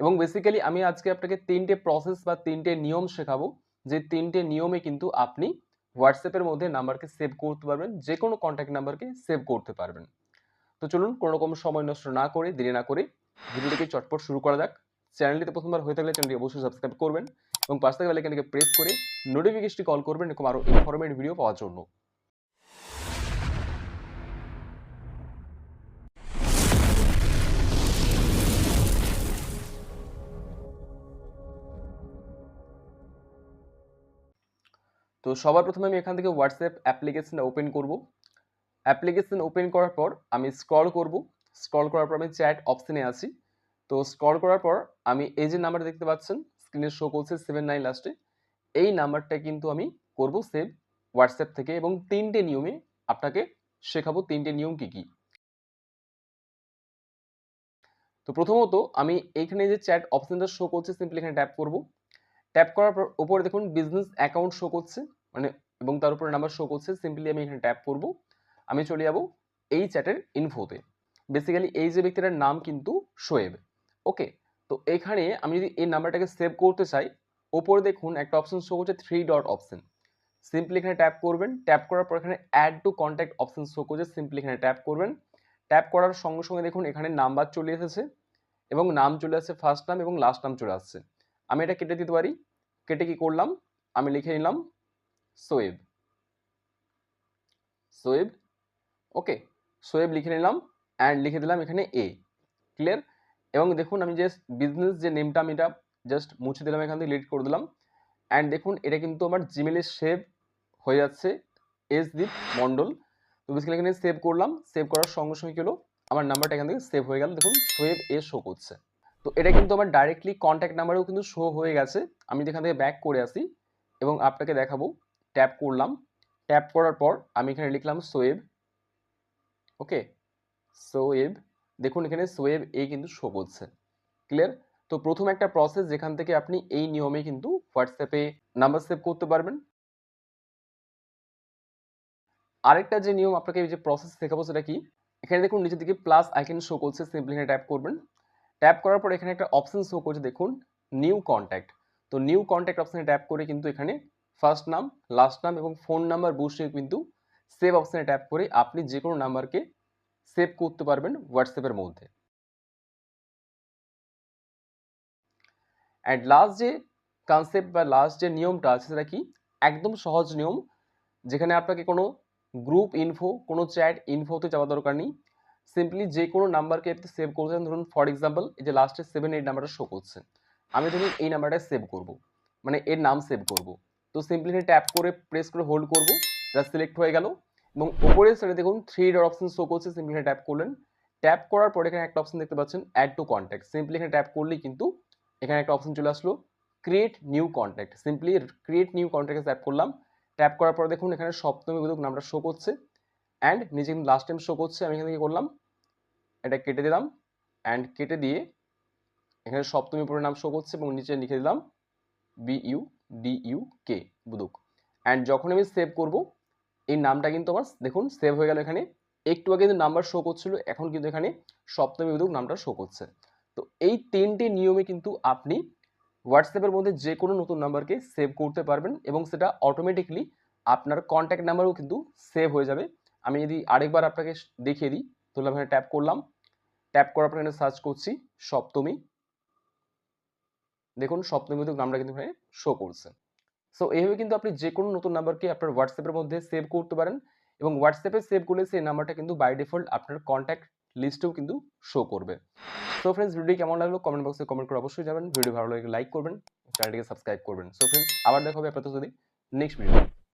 এবং বেসিক্যালি আমি আজকে আপনাকে তিনটে প্রসেস বা তিনটে নিয়ম শেখাবো। যে তিনটে নিয়মে কিন্তু আপনি হোয়াটসঅ্যাপের মধ্যে নাম্বারকে সেভ করতে পারবেন যে কোনো কন্ট্যাক্ট নাম্বারকে সেভ করতে পারবেন। তো চলুন কোনো রকম সময় নষ্ট না করে, দেরি না করে ভিডিওটিকে চটপট শুরু করা যাক। চ্যানেলটিতে প্রথমবার হয়ে থাকলে চ্যানেলটি অবশ্যই সাবস্ক্রাইব করবেন এবং পাশ থেকে বেলাইকানটিকে প্রেস করে নোটিফিকেশনটি কল করবেন, এরকম আরও ইনফরমেটিভ ভিডিও পাওয়ার জন্য। তো সবার প্রথমে আমি এখান থেকে হোয়াটসঅ্যাপ অ্যাপ্লিকেশন ওপেন করব। অ্যাপ্লিকেশান ওপেন করার পর আমি স্ক্রল করব। স্ক্রল করার পর আমি চ্যাট অপশানে আসি তো স্ক্রল করার পর আমি এই যে নাম্বার দেখতে পাচ্ছেন স্ক্রিনে শো করছে সেভেন নাইন লাস্টে এই নাম্বারটা কিন্তু আমি করব সেভ হোয়াটসঅ্যাপ থেকে এবং তিনটে নিয়মে আপনাকে শেখাবো তিনটে নিয়ম কি কি। তো প্রথমত আমি এইখানে যে চ্যাট অপশনটা শো করছে সিম্পলি এখানে ট্যাপ করব। ট্যাপ করার পর উপরে দেখুন বিজনেস অ্যাকাউন্ট শো করছে। মানে এবং তার উপরে নাম্বার শো করছে সিম্পলি আমি এখানে ট্যাপ করব। আমি চলে যাব এই চ্যাটের ইনফোতে বেসিক্যালি এই যে ব্যক্তিটার নাম কিন্তু শোয়েব ওকে তো এখানে আমি যদি এই নাম্বারটাকে সেভ করতে চাই, ওপরে দেখুন একটা অপশন শো করছে থ্রি ডট অপশন সিম্পলি এখানে ট্যাপ করবেন। ট্যাপ করার পর এখানে add to contact option show করছে সিম্পলি এখানে ট্যাপ করবেন। ট্যাপ করার সঙ্গে সঙ্গে দেখুন এখানে নাম্বার চলে এসেছে, এবং নাম চলে আসছে ফার্স্ট নাম এবং লাস্ট নাম চলে আসছে। আমি এটা কেটে দিতে পারি। কেটে কি করলাম? আমি লিখে নিলাম সোয়েব। সোয়েব? ওকে, সোয়েব লিখে নিলাম অ্যান্ড লিখে দিলাম এখানে এ ক্লিয়ার এবং দেখুন আমি জাস্ট বিজনেস যে নেমটা আমি এটা জাস্ট মুছে দিলাম এখান থেকে লিড করে দিলাম। অ্যান্ড দেখুন এটা কিন্তু আমার জিমেলে সেভ হয়ে যাচ্ছে। এস দীপ মণ্ডল তো বেসিক্যালি এখানে সেভ করলাম। সেভ করার সঙ্গে সঙ্গে কি হলো? আমার নাম্বারটা এখান থেকে সেভ হয়ে গেল। দেখুন সোয়েব এ শো করছে। তো এটা কিন্তু আমার ডাইরেক্টলি কন্ট্যাক্ট নাম্বারেও কিন্তু শো হয়ে গেছে। আমি যেখান থেকে ব্যাক করে আসি এবং আপনাকে দেখাবো। ট্যাপ করলাম। ট্যাপ করার পর আমি এখানে লিখলাম সোয়েব ওকে সোয়েব দেখুন এখানে সোয়েব এ কিন্তু শো করছে ক্লিয়ার তো প্রথম একটা প্রসেস যেখান থেকে আপনি এই নিয়মে কিন্তু হোয়াটসঅ্যাপে নাম্বার সেভ করতে পারবেন। আরেকটা যে নিয়ম আপনাকে যে প্রসেস শেখাবো সেটা কি? এখানে দেখুন নিচের দিকে প্লাস আইকন শো করছে সিম্পলি এখানে ট্যাপ করবেন। ট্যাপ করার পর এখানে একটা অপশন শো করছে, দেখুন নিউ কন্ট্যাক্ট তো নিউ কন্ট্যাক্ট অপশানে ট্যাপ করে কিন্তু এখানে ফার্স্ট নাম লাস্ট নাম এবং ফোন নাম্বার বসিয়ে কিন্তু সেভ অপশানে ট্যাপ করে আপনি যে কোনো নাম্বারকে সেভ করতে পারবেন হোয়াটসঅ্যাপের মধ্যে। অ্যান্ড লাস্ট যে কনসেপ্ট বা লাস্ট যে নিয়মটা আছে সেটা কি? একদম সহজ নিয়ম, যেখানে আপনাকে কোনো গ্রুপ ইনফো কোনো চ্যাট ইনফোতে যাওয়া দরকার নেই। সিম্পলি যে কোনো নাম্বারকে আপনি সেভ করছেন, ধরুন ফর এক্সাম্পল এই যে লাস্টে সেভেন এইট নাম্বারটা শো করছে। আমি ধরুন এই নাম্বারটা সেভ করব। মানে এর নাম সেভ করব। তো সিম্পলি ট্যাপ করে প্রেস করে হোল্ড করব এটা সিলেক্ট হয়ে গেল। এবং উপরে সাইডে দেখুন থ্রি ডট অপশন শো করছে সিম্পলি ট্যাপ করলেন। ট্যাপ করার পরে এখানে একটা অপশন দেখতে পাচ্ছেন অ্যাড টু কন্ট্যাক্ট সিম্পলি এখানে ট্যাপ করলেই কিন্তু এখানে একটা অপশন চলে আসলো create new contact simply create new কন্ট্যাক্টে tap করলাম। ট্যাপ করার পর দেখুন এখানে সপ্তমী বিদুক নামটা শো করছে। অ্যান্ড নিজে কিন্তু লাস্ট টাইম শো করছে, আমি এখান থেকে করলাম। এটা কেটে দিলাম। অ্যান্ড কেটে দিয়ে এখানে সপ্তমী পরে নাম শো করছে এবং নিচে লিখে দিলাম B U D U K বুদুক and যখন আমি সেভ করব, এই নামটা কিন্তু আমার, দেখুন সেভ হয়ে গেল এখানে। একটু আগে কিন্তু নাম্বার শো করছিল, এখন কিন্তু এখানে সপ্তমী বুদুক নামটা শো করছে। তো এই তিনটে নিয়মে কিন্তু আপনি হোয়াটসঅ্যাপের মধ্যে যে কোনো নতুন নাম্বারকে সেভ করতে পারবেন এবং সেটা অটোমেটিকলি আপনার কন্ট্যাক্ট নাম্বারও কিন্তু সেভ হয়ে যাবে। আমি যদি আরেকবার আপনাকে দেখিয়ে দিই তাহলে আমি ট্যাপ করলাম। ট্যাপ করার পর এখানে সার্চ করছি সপ্তমী। দেখুন সপ্তমী নামটা কিন্তু এখানে শো করছে। সো এইভাবে কিন্তু আপনি যে কোনো নতুন নাম্বারকে আপনার হোয়াটসঅ্যাপের মধ্যে সেভ করতে পারেন এবং হোয়াটসঅ্যাপে সেভ করলে সেই নাম্বারটা কিন্তু বাই ডিফল্ট আপনার কন্ট্যাক্ট লিস্টেও কিন্তু শো করবে। সো ফ্রেন্ডস ভিডিও কেমন লাগল কমেন্ট বক্সে কমেন্ট করে অবশ্যই যাবেন ভিডিও ভালো লাগলে লাইক করবেন চ্যানেলটিকে সাবস্ক্রাইব করবেন। সো ফ্রেন্ডস আবার দেখা হবে আপনাদের যদি নেক্সট ভিডিও